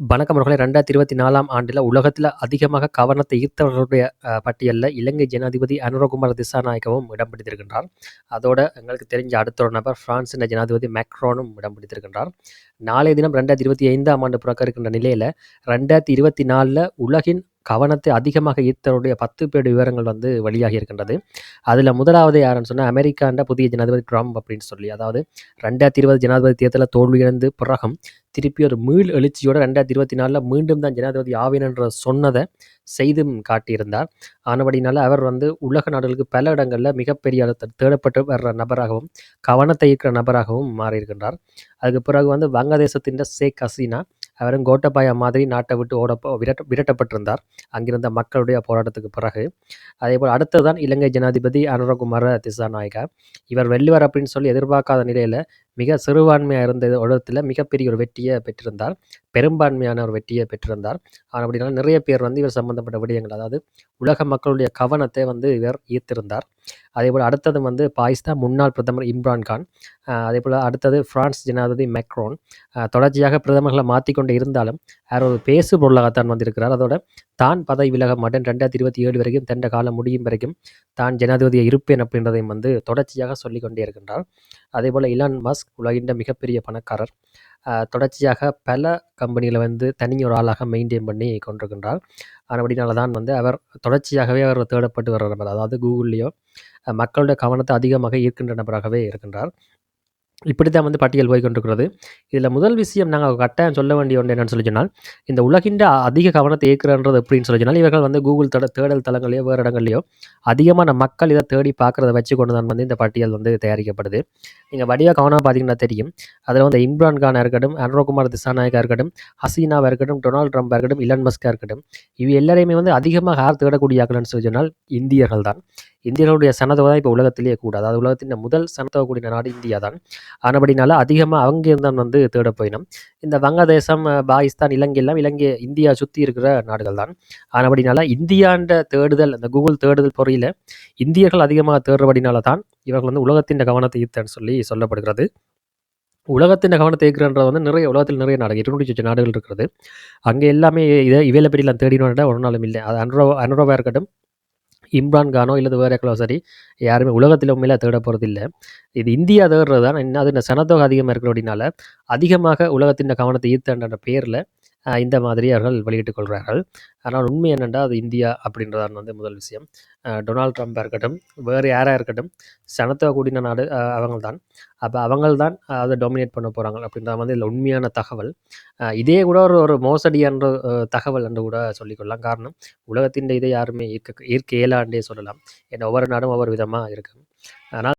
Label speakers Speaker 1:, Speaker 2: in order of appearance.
Speaker 1: வணக்கம் அவர்களே. ரெண்டாயிரத்தி இருபத்தி நாலாம் ஆண்டில் உலகத்தில் அதிகமாக கவனத்தை ஈர்த்தவர்களுடைய பட்டியலில் இலங்கை ஜனாதிபதி அனுரகுமார் திசாநாயக்கவும் இடம் பிடித்திருக்கின்றார். அதோட எங்களுக்கு தெரிஞ்ச அடுத்த ஒரு நபர் பிரான்சின் ஜனாதிபதி மேக்ரோனும் இடம் பிடித்திருக்கின்றார். நாளைய தினம் ரெண்டாயிரத்தி இருபத்தி ஐந்தாம் ஆண்டு பிறக்க இருக்கின்ற நிலையில் ரெண்டாயிரத்தி இருபத்தி நாலில் உலகின் கவனத்தை அதிகமாக ஈர்த்தவருடைய பத்து பேர் விவரங்கள் வந்து வெளியாகி இருக்கின்றது. அதில் முதலாவது யாருன்னு சொன்னால் அமெரிக்காண்ட புதிய ஜனாதிபதி ட்ரம்ப் அப்படின்னு சொல்லி. அதாவது ரெண்டாயிரத்தி இருபது ஜனாதிபதி தேர்தலில் தோல்வியடைந்து பிறகும் திருப்பி ஒரு மீள் எழுச்சியோட ரெண்டாயிரத்தி இருபத்தி நாலில் மீண்டும் தான் ஜனாதிபதி ஆவேன் சொன்னதை செய்தும் காட்டியிருந்தார். ஆனபடினால அவர் வந்து உலக நாடுகளுக்கு பல இடங்களில் மிகப்பெரிய தேடப்பட்டு வர்ற நபராகவும் கவனத்தை ஈர்க்கிற நபராகவும் மாறியிருக்கின்றார். அதுக்கு பிறகு வந்து வங்கதேசத்தின் ஷேக் ஹசீனா அவரும் கோட்டபாயா மாதிரி நாட்டை விட்டு ஓட விரட்ட விரட்டப்பட்டிருந்தார். அங்கிருந்த மக்களுடைய போராட்டத்துக்கு பிறகு. அதேபோல் அடுத்ததுதான் இலங்கை ஜனாதிபதி அனுரகுமார திசாநாயகா இவர் வெல்லுவார் அப்படின்னு சொல்லி எதிர்பார்க்காத நிலையில் மிக சிறுபான்மையாக இருந்த இடத்துல மிகப்பெரிய ஒரு வெற்றியை பெற்றிருந்தார். பெரும்பான்மையான ஒரு வெற்றியை பெற்றிருந்தார். அப்படினால நிறைய பேர் வந்து இவர் சம்பந்தப்பட்ட விடயங்கள் அதாவது உலக மக்களுடைய கவனத்தை வந்து இவர் ஈர்த்திருந்தார். அதே போல் அடுத்தது வந்து பாகிஸ்தான் முன்னாள் பிரதமர் இம்ரான் கான். போல் அடுத்தது பிரான்ஸ் ஜனாதிபதி மெக்ரோன். தொடர்ச்சியாக பிரதமர்களை மாற்றிக்கொண்டு இருந்தாலும் யார் ஒரு பேசு பொருளாகத்தான் வந்திருக்கிறார். அதோட தான் பதவி விலக மாட்டேன். ரெண்டாயிரத்தி இருபத்தி ஏழு வரைக்கும் தண்ட காலம் முடியும் வரைக்கும் தான் ஜனாதிபதியை இருப்பேன் அப்படின்றதையும் வந்து தொடர்ச்சியாக சொல்லிக்கொண்டே இருக்கின்றார். அதேபோல் இலான் மஸ்க் உலகின் மிகப்பெரிய பணக்காரர். தொடர்ச்சியாக பல கம்பெனிகளை வந்து தனி ஒரு ஆளாக மெயின்டைன் பண்ணி கொண்டிருக்கின்றார். அப்படினால தான் வந்து அவர் தொடர்ச்சியாகவே அவர் தேடப்பட்டு வர்ற நபர் அதாவது கூகுள்லேயோ மக்களுடைய கவனத்தை அதிகமாக ஈர்க்கின்ற நபராகவே இருக்கின்றார். இப்படி தான் வந்து பட்டியல் போய்கொண்டிருக்கிறது. இதில் முதல் விஷயம் நாங்கள் கட்டாயம் சொல்ல வேண்டிய ஒன்று என்னென்னு சொல்லி சொன்னால் இந்த உலகின்ற அதிக கவனத்தை ஏற்கிறன்றது எப்படின்னு சொல்லி சொன்னால் இவர்கள் வந்து கூகுள் தட தேடல் தளங்களையோ வேறு இடங்கள்லையோ அதிகமான மக்கள் இதை தேடி பார்க்குறத வச்சு கொண்டு தான் வந்து இந்த பட்டியல் வந்து தயாரிக்கப்படுது. நீங்கள் வடிவாக கவனமாக பார்த்தீங்கன்னா தெரியும். அதில் வந்து இம்ரான் கானாக இருக்கட்டும் அனுரகுமார் திசாநாயக்காக இருக்கட்டும் ஹசீனாவாக இருக்கட்டும் டொனால்ட் ட்ரம்பாக இருக்கட்டும் இலன் மஸ்காக இருக்கட்டும் இவ எல்லாரையுமே வந்து அதிகமாக யார் தேடக்கூடிய ஆக்கலன்னு சொல்லி சொன்னால் இந்தியர்கள் தான் இந்தியர்களுடைய சனத்தொகை தான் இப்போ உலகத்திலேயே கூட. அதாவது உலகத்தின் முதல் சனத்தொகை கூடிய நாடு இந்தியா தான். ஆனபடினால அதிகமாக அவங்க தான் வந்து தேட போயினோம். இந்த வங்கதேசம் பாகிஸ்தான் இலங்கை எல்லாம் இலங்கை இந்தியா சுற்றி இருக்கிற நாடுகள் தான். ஆனபடினால இந்தியாண்ட தேடுதல் அந்த கூகுள் தேடுதல் பொறியில் இந்தியர்கள் அதிகமாக தேடுறபடினால தான் இவர்கள் வந்து உலகத்தின் கவனத்தை ஈர்த்தன்னு சொல்லி சொல்லப்படுகிறது. உலகத்தின் கவனத்தை ஈர்க்கிறன்றது வந்து நிறைய உலகத்தில் நிறைய நாடுகள் இருநூற்றி சொச்ச நாடுகள் இருக்கிறது. அங்கே எல்லாமே இதை இவையில பெரியலாம் தேடினோட ஒரு நாளும் இல்லை. அது அன்ரோ அன்ரோவாக இருக்கட்டும் இம்ரான் கானோ இல்லை வேறு யாருக்கோ சரி யாருமே உலகத்தில் உண்மையில தேட போகிறது இல்லை இது இந்தியா தேடுறது தான் என்ன அது இந்த சனத்தொகை அதிகமாக இருக்கிற அப்படின்னால அதிகமாக உலகத்தின் கவனத்தை ஈர்த்தன்ற பேரில் இந்த மாதிரி அவர்கள் வெளியிட்டுக் கொள்கிறார்கள். ஆனால் உண்மை என்னென்னா அது இந்தியா அப்படின்றதான் வந்து முதல் விஷயம். டொனால்ட் ட்ரம்ப்பாக இருக்கட்டும் வேறு யாராக இருக்கட்டும் சனத்தை கூடின நாடு அவங்க தான் அப்போ அவங்கள் தான் அதை டொமினேட் பண்ண போகிறாங்க அப்படின்றது வந்து இதில் உண்மையான தகவல். இதே கூட ஒரு ஒரு மோசடியான தகவல் என்று கூட சொல்லிக்கொள்ளலாம். காரணம் உலகத்தின் இதை யாருமே ஈர்க்க ஈர்க்க இயலாண்டே சொல்லலாம். ஏன்னா ஒவ்வொரு நாடும் ஒவ்வொரு விதமாக இருக்கு. ஆனால்